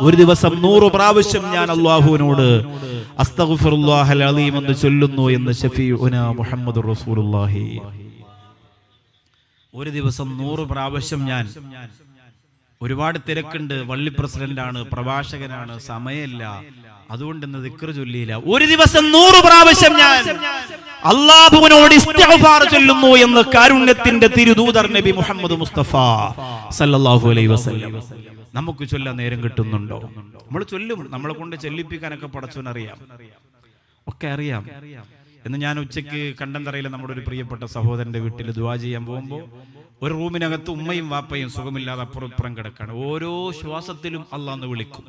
ഒരു ദിവസം നൂറ് പ്രാവശ്യം ഞാൻ അള്ളാഹുവിനോട് അസ്തഗ്ഫിറുല്ലാഹൽ അലീം എന്ന് ചൊല്ലുന്നു എന്ന് ഷഫീഉന മുഹമ്മദ് റസൂലുള്ളാഹി. ഒരു ദിവസം നൂറ് പ്രാവശ്യം ഞാൻ ഒരുപാട് തിരക്കുണ്ട്. വള്ളി പ്രസിഡന്റാണ് പ്രഭാഷകനാണ് സമയമില്ല. അതുകൊണ്ട് ഇന്ന് ദിക്ർ ചൊല്ലിയില്ല. ഒരു ദിവസം നൂറ് പ്രാവശ്യം ഞാൻ അള്ളാഹുവിനോട് ഇസ്തിഗ്ഫാർ ചൊല്ലുന്നു എന്ന് കാരുണ്യത്തിന്റെ തിരുദൂതർ നബി മുഹമ്മദ് മുസ്തഫ സല്ലല്ലാഹു അലൈഹി വസല്ലം. നമുക്ക് ചൊല്ലാൻ നേരം കിട്ടുന്നുണ്ടോ? നമ്മൾ ചൊല്ലും. നമ്മളെ കൊണ്ട് ചെല്ലിപ്പിക്കാനൊക്കെ അറിയാം. ഒക്കെ അറിയാം. എന്ന് ഞാൻ ഉച്ചയ്ക്ക് കണ്ടന്തറയിലെ നമ്മുടെ ഒരു പ്രിയപ്പെട്ട സഹോദരന്റെ വീട്ടിൽ ദുവാ ചെയ്യാൻ പോകുമ്പോൾ ഒരു റൂമിനകത്ത് ഉമ്മയും വാപ്പയും സുഖമില്ലാതെ അപ്പുറം ഇപ്പുറം കിടക്കാണ്. ഓരോ ശ്വാസത്തിലും അള്ളാന്ന് വിളിക്കും.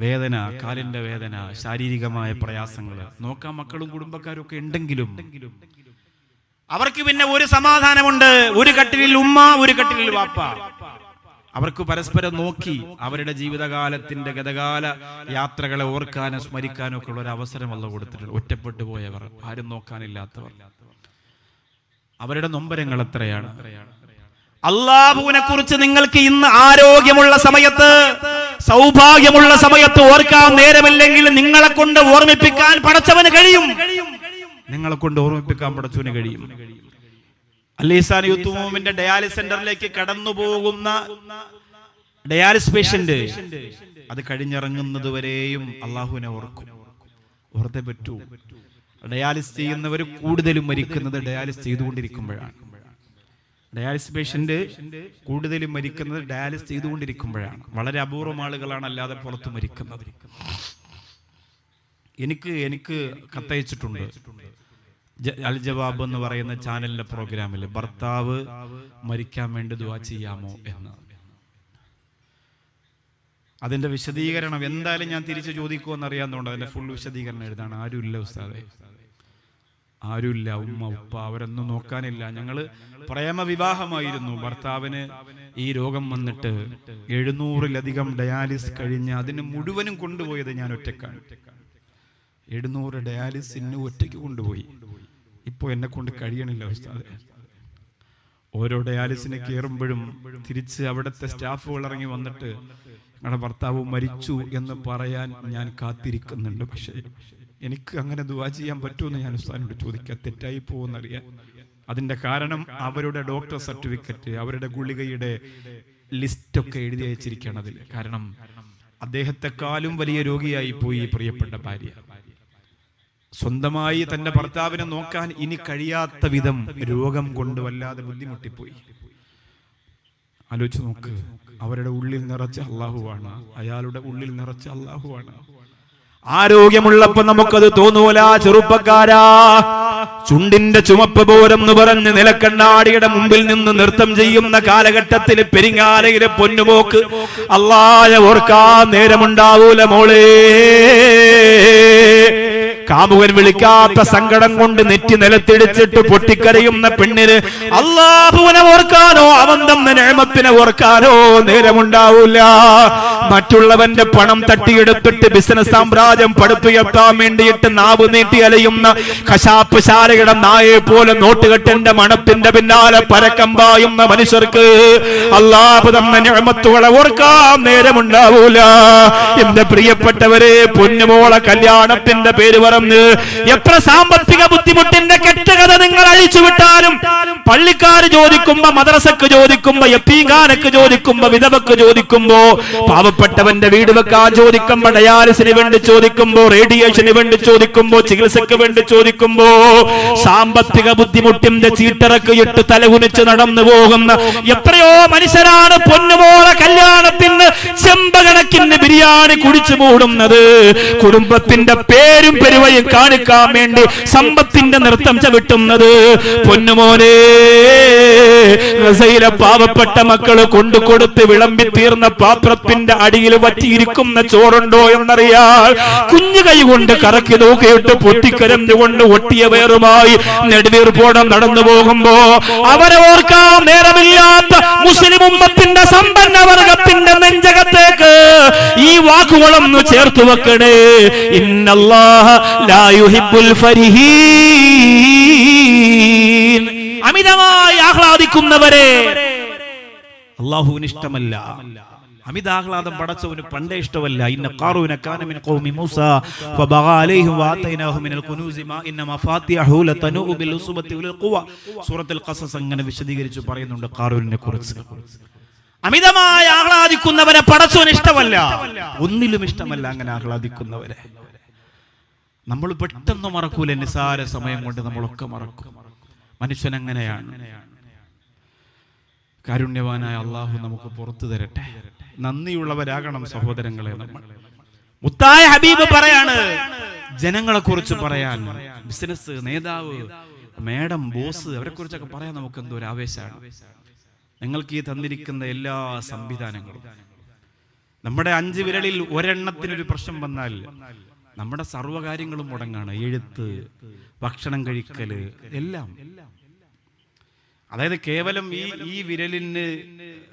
വേദന കാലിന്റെ വേദന ശാരീരികമായ പ്രയാസങ്ങൾ നോക്കാൻ മക്കളും കുടുംബക്കാരും ഒക്കെ ഉണ്ടെങ്കിലും അവർക്ക് പിന്നെ ഒരു സമാധാനമുണ്ട്. ഒരു കട്ടിലിൽ ഉമ്മ ഒരു കട്ടിലിൽ വാപ്പ. അവർക്ക് പരസ്പരം നോക്കി അവരുടെ ജീവിതകാലത്തിന്റെ ഗതകാല യാത്രകളെ ഓർക്കാനും സ്മരിക്കാനും ഒക്കെ ഉള്ള ഒരു അവസരം അല്ല കൊടുത്തിട്ടുണ്ട് ഒറ്റപ്പെട്ടു പോയവർ ആരും നോക്കാനില്ലാത്തവർ. അവരുടെ നൊമ്പരങ്ങൾ എത്രയാണ്? അള്ളാഹുവിനെ കുറിച്ച് നിങ്ങൾക്ക് ഇന്ന് ആരോഗ്യമുള്ള സമയത്ത് സൗഭാഗ്യമുള്ള സമയത്ത് ഓർക്കാൻ നേരമില്ലെങ്കിൽ നിങ്ങളെ കൊണ്ട് ഓർമ്മിപ്പിക്കാൻ പടച്ചവന് കഴിയും. നിങ്ങളെ കൊണ്ട് ഓർമ്മിപ്പിക്കാൻ പടച്ചവന് കഴിയും. അല്ലീസാൻ യൂത്ത് മൂവ്മെന്റ് ഡയാലിസ് സെന്ററിലേക്ക് കടന്നു പോകുന്ന ഡയാലിസ് പേഷ്യന്റ് അത് കഴിഞ്ഞിറങ്ങുന്നത് വരെയും അള്ളാഹുവിനെ ഓർക്കും. ഓർത്തേ പറ്റൂ. ഡയാലിസ് ചെയ്യുന്നവർ കൂടുതലും മരിക്കുന്നത് ഡയാലിസ് ചെയ്തുകൊണ്ടിരിക്കുമ്പോഴാണ്. ഡയാലിസ് പേഷ്യന്റ് കൂടുതലും മരിക്കുന്നത് ഡയാലിസ് ചെയ്തുകൊണ്ടിരിക്കുമ്പോഴാണ്. വളരെ അപൂർവം ആളുകളാണ് അല്ലാതെ പുറത്ത് മരിക്കുന്നത്. എനിക്ക് എനിക്ക് കത്തയച്ചിട്ടുണ്ട്. അൽ ജവാബ് എന്ന് പറയുന്ന ചാനലിന്റെ പ്രോഗ്രാമിൽ ഭർത്താവ് മരിക്കാൻ വേണ്ടി ദുവാ ചെയ്യാമോ? എന്ന്. അതിന്റെ വിശദീകരണം എന്തായാലും ഞാൻ തിരിച്ചു ചോദിക്കുമെന്ന് അറിയാവുന്നതുകൊണ്ട് അതിന്റെ ഫുൾ വിശദീകരണം എഴുതാണ്. ആരുമില്ല ഉസ്താദെ. ആരുമില്ല ഉമ്മ ഉപ്പ അവരൊന്നും നോക്കാനില്ല. ഞങ്ങൾ പ്രേമവിവാഹമായിരുന്നു. ഭർത്താവിന് ഈ രോഗം വന്നിട്ട് എഴുന്നൂറിലധികം ഡയാലിസ് കഴിഞ്ഞ് അതിന് മുഴുവനും കൊണ്ടുപോയത് ഞാൻ ഒറ്റക്കാണ്. എഴുന്നൂറ് ഡയാലിസിന് ഒറ്റയ്ക്ക് കൊണ്ടുപോയി. ഇപ്പൊ എന്നെ കൊണ്ട് കഴിയണില്ല ഓരോ ഡയാലിസിന് കയറുമ്പോഴും തിരിച്ച് അവിടുത്തെ സ്റ്റാഫുകൾ ഇറങ്ങി വന്നിട്ട് ഞങ്ങളുടെ ഭർത്താവ് മരിച്ചു എന്ന് പറയാൻ ഞാൻ കാത്തിരിക്കുന്നുണ്ട് പക്ഷേ. എനിക്ക് അങ്ങനെ ദുവാ ചെയ്യാൻ പറ്റുമെന്ന് ഞാൻ ഉസ്താദിനോട് ചോദിക്കുക തെറ്റായി പോകുമെന്നറിയാം അതിന്റെ കാരണം അവരുടെ ഡോക്ടർ സർട്ടിഫിക്കറ്റ് അവരുടെ ഗുളികയുടെ ലിസ്റ്റൊക്കെ എഴുതി അയച്ചിരിക്കുകയാണ് അതിൽ. കാരണം അദ്ദേഹത്തെക്കാളും വലിയ രോഗിയായി പോയി പ്രിയപ്പെട്ട ഭാര്യ. സ്വന്തമായി തന്റെ ഭർത്താവിനെ നോക്കാൻ ഇനി കഴിയാത്ത വിധം രോഗം കൊണ്ട് വല്ലാതെ ബുദ്ധിമുട്ടിപ്പോയി. ആലോചിച്ച് നോക്ക് അവരുടെ ഉള്ളിൽ നിറച്ച അള്ളാഹുവാണ് അയാളുടെ ഉള്ളിൽ നിറച്ച അള്ളാഹുവാണ് ആരോഗ്യമുള്ളപ്പോ നമുക്കത് തോന്നൂല ചെറുപ്പക്കാരാ. ചുണ്ടിന്റെ ചുമപ്പ് പോരം എന്ന് പറഞ്ഞ് നിലക്കണ്ണാടിയുടെ മുമ്പിൽ നിന്ന് നൃത്തം ചെയ്യുന്ന കാലഘട്ടത്തിൽ പെരിങ്ങാലയിലെ പൊന്നുപോക്ക് അള്ളായ ഓർക്കാൻ നേരമുണ്ടാവൂല മോളേ. കാമുകൻ വിളിക്കാത്ത സങ്കടം കൊണ്ട് നെറ്റി നിലത്തിടിച്ചിട്ട് പൊട്ടിക്കരയുന്ന പെണ്ണിന് അള്ളാഹുവിനെ ഓർക്കാനോ അവൻ തന്ന നേമത്തിനെ ഓർക്കാനോ നേരമുണ്ടാവൂല. മറ്റുള്ളവന്റെ പണം തട്ടിയെടുത്തിട്ട് ബിസിനസ് സാമ്രാജ്യം പടുത്തുയർത്താൻ വേണ്ടിയിട്ട് നാവ് നീട്ടി അലയുന്ന കശാപ്പ് ശാലയുടെ നായെ പോലെ നോട്ടുകെട്ടിന്റെ മണത്തിന്റെ പിന്നാലെ പരക്കം പായുന്ന മനുഷ്യർക്ക് അള്ളാഹു തന്ന നേമത്തുകളെ ഓർക്കാൻ നേരമുണ്ടാവൂല. എന്റെ പ്രിയപ്പെട്ടവരെ പൊന്നുമോളെ കല്യാണത്തിന്റെ പേര് പറഞ്ഞ് എത്ര സാമ്പത്തിക ബുദ്ധിമുട്ടിന്റെ കെട്ടുകഥ നിങ്ങൾ അഴിച്ചു വിട്ടാലും പള്ളിക്കാര് ചോദിക്കുമ്പോ മദ്രസക്ക് ചോദിക്കുമ്പോ എപ്പീങ്കാനക്ക് ചോദിക്കുമ്പോ വിധവക്ക് ചോദിക്കുമ്പോ പാവപ്പെട്ടവന്റെ വീട് വെക്കാൻ ചോദിക്കുമ്പോ ഡയാലിസിന് വേണ്ടി ചോദിക്കുമ്പോ റേഡിയേഷന് വേണ്ടി ചോദിക്കുമ്പോ ചികിത്സക്ക് വേണ്ടി ചോദിക്കുമ്പോ സാമ്പത്തിക ബുദ്ധിമുട്ടിന്റെ ചീട്ടിറക്ക് ഇട്ട് തലകുനിച്ച് നടന്നു പോകുന്ന എത്രയോ മനുഷ്യരാണ് പൊന്നുമോളെ കല്യാണത്തിന് ചെമ്പകണക്കിന് ബിരിയാണി കുടിച്ചു മൂടുന്നത്. കുടുംബത്തിന്റെ പേരും പെരുവയും കാണിക്കാൻ വേണ്ടി സമ്പത്തിന്റെ നൃത്തം ചവിട്ടുന്നത്. പൊന്നുമോനെ പാവപ്പെട്ട മക്കൾ കൊണ്ടു കൊടുത്ത് വിളമ്പി തീർന്ന പാത്രത്തിന്റെ അടിയിൽ വറ്റിയിരിക്കുന്ന ചോറുണ്ടോ എന്നറിയാൽ കുഞ്ഞു കൈ കൊണ്ട് കറക്കി നോക്കിയിട്ട് പൊട്ടിക്കരഞ്ഞുകൊണ്ട് ഒട്ടിയ വേറുമായി നെടുവീർപ്പോടം നടന്നു പോകുമ്പോ അവരെ ഓർക്കാൻ നേരമില്ലാത്ത മുസ്ലിം ഉമ്മത്തിന്റെ സമ്പന്ന വർഗത്തിന്റെ നെഞ്ചകത്തേക്ക് ഈ വാക്കുകളൊന്ന് ചേർത്ത് വെക്കണേ. ഇന്നല്ലാഹ ലാ യുഹിബ്ബുൽ ഫരിഹീൻ അമിതമായി ആഹ്ലാദിക്കുന്നവരെ. അള്ളാഹുവിന് ഇഷ്ടമല്ല അമിതാഹ്ലാദം പടച്ചവന് പണ്ടേ ഇഷ്ടമല്ല. ഇന്ന ഖാറൂന കാന മിൻ ഖൗമി മൂസ ഫബഗ അലൈഹിം വആതൈനാഹു മിനൽ കുനൂസി മാ ഇന്ന മഫാത്തിഹു ലതനൂ ബിൽ ഉസ്ബത്തി ഉൽ ഖുവ. സൂറത്തുൽ ഖസസ് അങ്ങനെ വിശദീകരിച്ചു പറയുന്നുണ്ട് ഖാറൂനിനെ കുറിച്ച്. അമിതമായി ആഹ്ലാദിക്കുന്നവരെ പടച്ചവന് ഇഷ്ടമല്ല. ഒന്നിലും ഇഷ്ടമല്ല അങ്ങനെ ആഹ്ലാദിക്കുന്നവരെ. നമ്മൾ പെട്ടെന്ന് മറക്കൂല നിസാര സമയം കൊണ്ട് നമ്മളൊക്കെ മറക്കും. മനുഷ്യൻ അങ്ങനെയാണ് കാരുണ്യവാനായ അള്ളാഹു നമുക്ക് പുറത്തു തരട്ടെ. നന്ദിയുള്ളവരാകണം സഹോദരങ്ങളെ നമ്മൾ. മുത്തായ ഹബീബ് പറയാണ് ജനങ്ങളെ കുറിച്ച് പറയാൻ. ബിസിനസ് നേതാവ് മേഡം ബോസ് അവരെ കുറിച്ചൊക്കെ പറയാൻ നമുക്ക് എന്തോ ഒരു ആവേശമാണ്. നിങ്ങൾക്ക് ഈ തന്നിരിക്കുന്ന എല്ലാ സംവിധാനങ്ങളും. നമ്മുടെ അഞ്ച് വിരലിൽ ഒരെണ്ണത്തിനൊരു പ്രശ്നം വന്നാൽ നമ്മുടെ സർവകാര്യങ്ങളും മുടങ്ങാണ്. എഴുത്ത് ഭക്ഷണം കഴിക്കൽ എല്ലാം. അതായത് കേവലം ഈ ഈ വിരലിന്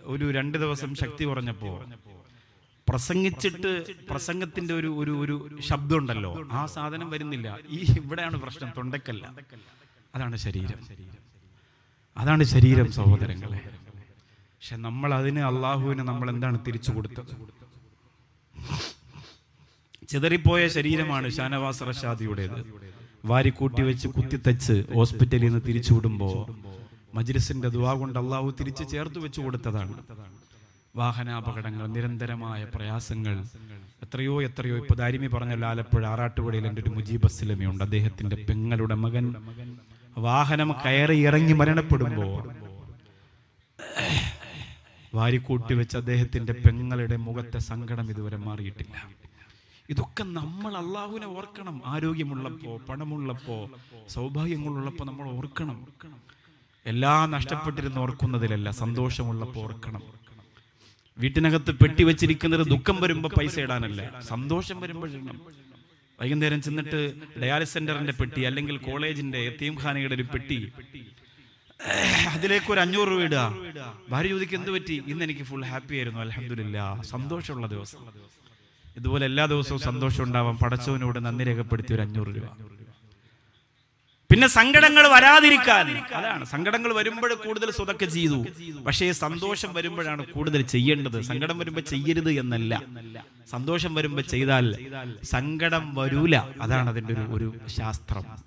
ഒരു രണ്ട് ദിവസം ശക്തി കുറഞ്ഞപ്പോ പ്രസംഗിച്ചിട്ട് പ്രസംഗത്തിന്റെ ഒരു ഒരു ഒരു ശബ്ദം ഉണ്ടല്ലോ ആ സാധനം വരുന്നില്ല. ഈ ഇവിടെയാണ് പ്രശ്നം. തൊണ്ടക്കല്ല അതാണ് ശരീരം. അതാണ് ശരീരം സഹോദരങ്ങളെ. പക്ഷെ നമ്മൾ അതിന് അള്ളാഹുവിന് നമ്മൾ എന്താണ് തിരിച്ചു കൊടുത്തത്? ചിതറിപ്പോയ ശരീരമാണ് ഷാനവാസ് റഷാദിയുടേത്. വാരിക്കൂട്ടി വെച്ച് കുത്തിത്തച്ച് ഹോസ്പിറ്റലിൽ നിന്ന് തിരിച്ചു വിടുമ്പോ മജ്ലിസിന്റെ ദുവാ കൊണ്ട് അള്ളാഹു തിരിച്ച് ചേർത്ത് വെച്ചു കൊടുത്തതാണ്. വാഹനാപകടങ്ങൾ നിരന്തരമായ പ്രയാസങ്ങൾ. എത്രയോ എത്രയോ ഇപ്പൊ ദാരിമി പറഞ്ഞല്ലോ ആലപ്പുഴ ആറാട്ടുപുഴയിൽ എന്റെ ഒരു മുജീബ് അസ്ലമിയുണ്ട്. അദ്ദേഹത്തിന്റെ പെങ്ങളുടെ മകൻ വാഹനം കയറി ഇറങ്ങി മരണപ്പെടുമ്പോ വാരിക്കൂട്ടി വെച്ച അദ്ദേഹത്തിന്റെ പെങ്ങളുടെ മുഖത്തെ സങ്കടം ഇതുവരെ മാറിയിട്ടില്ല. ഇതൊക്കെ നമ്മൾ അള്ളാഹുവിനെ ഓർക്കണം. ആരോഗ്യമുള്ളപ്പോൾ പണമുള്ളപ്പോൾ സൗഭാഗ്യങ്ങളുള്ളപ്പോ നമ്മൾ ഓർക്കണം. എല്ലാം നഷ്ടപ്പെട്ടിരുന്ന് ഓർക്കുന്നതിലല്ല സന്തോഷമുള്ളപ്പോൾ ഓർക്കണം. വീട്ടിനകത്ത് പെട്ടി വെച്ചിരിക്കുന്നത് ദുഃഖം വരുമ്പോൾ പൈസ ഇടാനല്ല സന്തോഷം വരുമ്പോഴിടണം വൈകുന്നേരം ചെന്നിട്ട് ഡയാലിസ് സെന്ററിന്റെ പെട്ടി അല്ലെങ്കിൽ കോളേജിന്റെ തീംഖാനയുടെ ഒരു പെട്ടി അതിലേക്ക് ഒരു അഞ്ഞൂറ് രൂപ ഇടുക ഭാര്യ ചോദിക്ക് എന്ത് പറ്റി? ഇന്ന് എനിക്ക് ഫുൾ ഹാപ്പി ആയിരുന്നു അലഹമില്ല സന്തോഷമുള്ള ദിവസം. ഇതുപോലെ എല്ലാ ദിവസവും സന്തോഷം ഉണ്ടാവാം പടച്ചവനോട് നന്ദി രേഖപ്പെടുത്തി ഒരു അഞ്ഞൂറ് രൂപ. പിന്നെ സങ്കടങ്ങൾ വരാതിരിക്കാൻ. അതാണ് സങ്കടങ്ങൾ വരുമ്പോൾ കൂടുതൽ സ്വതൊക്കെ ചെയ്തു. പക്ഷേ സന്തോഷം വരുമ്പോഴാണ് കൂടുതൽ ചെയ്യേണ്ടത്. സങ്കടം വരുമ്പോ ചെയ്യരുത് എന്നല്ല. സന്തോഷം വരുമ്പോ ചെയ്താൽ സങ്കടം വരൂല. അതാണ് അതിന്റെ ഒരു ഒരു ശാസ്ത്രം.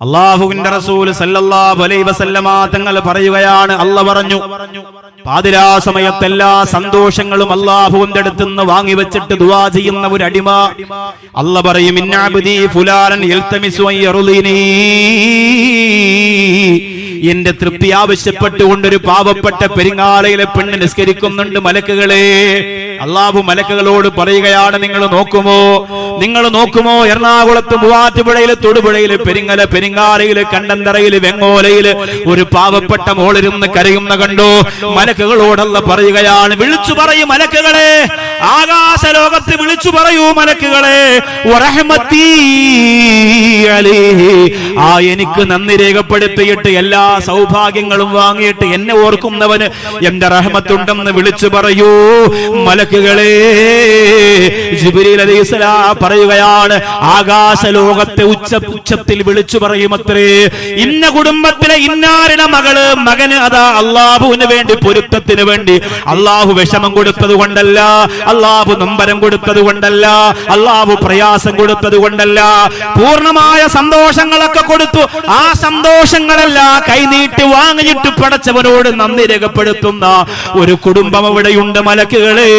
അള്ളാഹുവിന്റെ റസൂൽ സല്ലല്ലാഹു അലൈഹി വസല്ലമ തങ്ങൾ പറയുകയാണ് അള്ള പറഞ്ഞു. പാതിരാ സമയത്ത് എല്ലാ സന്തോഷങ്ങളും അള്ളാഹുവിന്റെ അടുത്തുനിന്ന് വാങ്ങി വെച്ചിട്ട് ദുആ ചെയ്യുന്ന ഒരു അടിമ. അല്ല പറയും യൽതമിസു എന്റെ തൃപ്തി ആവശ്യപ്പെട്ടുകൊണ്ട് ഒരു പാവപ്പെട്ട പെരിങ്ങാലയിലെ പെണ്ണ് നിസ്കരിക്കുന്നുണ്ട് മലക്കുകളെ. അള്ളാഹു മലക്കുകളോട് പറയുകയാണ് നിങ്ങൾ നോക്കുമോ? നിങ്ങൾ നോക്കുമോ? എറണാകുളത്ത് മൂവാറ്റുപുഴയിൽ തൊടുപുഴയിൽ പെരിങ്ങല പെരിങ്ങാലയിൽ കണ്ടന്തറയിൽ വെങ്ങോലയിൽ ഒരു പാവപ്പെട്ട മോളിരുന്ന് കരയുന്ന കണ്ടോ. മലക്കുകളോടല്ല പറയുകയാണ് വിളിച്ചു പറയും മലക്കുകളെ. ആകാശ ലോകത്ത് വിളിച്ചു പറയൂ മലക്കുകളെ. ഒരഹമത്തീ അലൈഹി. ആ എനിക്ക് നന്ദി രേഖപ്പെടുത്തിയിട്ട് എല്ലാ സൗഭാഗ്യങ്ങളും വാങ്ങിയിട്ട് എന്നെ ഓർക്കുന്നവന് എന്റെ റഹ്മത്തുണ്ടെന്ന് വിളിച്ചു പറയൂ. മലക്കുകളെ പറയുകയാണ് ആകാശ ലോകത്തെ ഉച്ച ഉച്ചത്തിൽ വിളിച്ചു പറയുമത്രേ. ഇന്ന കുടുംബത്തിലെ ഇന്നാരുടെ മകൾ മകന് അതാ അള്ളാഹുവിന് വേണ്ടി പൊരുത്തത്തിന് വേണ്ടി. അള്ളാഹു വിഷമം കൊടുത്തത് കൊണ്ടല്ല അള്ളാഹു നമ്പരം കൊടുത്തത് കൊണ്ടല്ല അള്ളാഹു പ്രയാസം കൊടുത്തത് കൊണ്ടല്ല. പൂർണമായ സന്തോഷങ്ങളൊക്കെ കൊടുത്തു. ആ സന്തോഷങ്ങളെല്ലാം കൈനീട്ടി വാങ്ങിയിട്ട് പടച്ചവനോട് നന്ദി രേഖപ്പെടുത്തുന്ന ഒരു കുടുംബം അവിടെയുണ്ട് മലക്കുകളെ.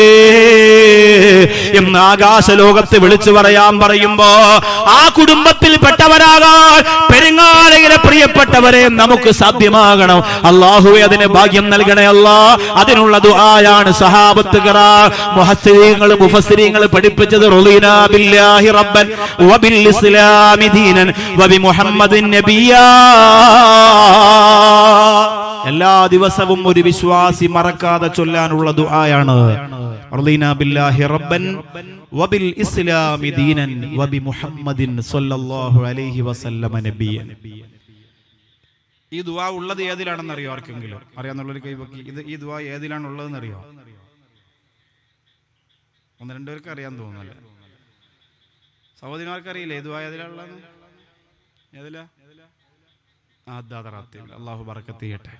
എന്ന് ആകാശ ലോകത്ത് വിളിച്ചു പറയാൻ പറയുമ്പോ ആ കുടുംബത്തിൽ പെട്ടവരാകാൻ പെരുങ്ങാലയിലെ പ്രിയപ്പെട്ടവരെ നമുക്ക് സാധ്യമാകണം. അള്ളാഹുവെ അതിന് ഭാഗ്യം നൽകണേ അല്ല. അതിനുള്ള ദുആയാണ് സഹാബത്ത് മുഹസ്സരീങ്ങൾ മുഫസ്സിരീങ്ങൾ പഠിപ്പിച്ചത് റബ്ബൻ വബിൽ ഇസ്ലാമി ദീനൻ വബി മുഹമ്മദിൻ നബിയാ. എല്ലാ ദിവസവും ഒരു വിശ്വാസി മറക്കാതെ ചൊല്ലാനുള്ള ദുആയാണ്. റളീനാ ബില്ലാഹി റബ്ബൻ വബിൽ ഇസ്ലാമി ദീനൻ വബി മുഹമ്മദിൻ സ്വല്ലല്ലാഹു അലൈഹി വസല്ലമ നബിയൻ. ഈ ദുആ ഉള്ളത് ഏതിലാണെന്ന് അറിയോ ആർക്കെങ്കിലും അറിയാന്നുള്ളൊരു കൈവക്കി ഇത് ഈ ദുആ ഏതിലാണ് ഉള്ളതെന്ന് അറിയോ ഒന്ന് രണ്ടുപേർക്ക് അറിയാൻ തോന്നുന്നല്ലേ. സഹോദരിമാർക്ക് അറിയില്ലേ ദുആ ഏതിലാണുള്ളതെന്ന്? ഏതിലാ അള്ളാഹു ബറക്കത്ത് ചെയ്യട്ടെ.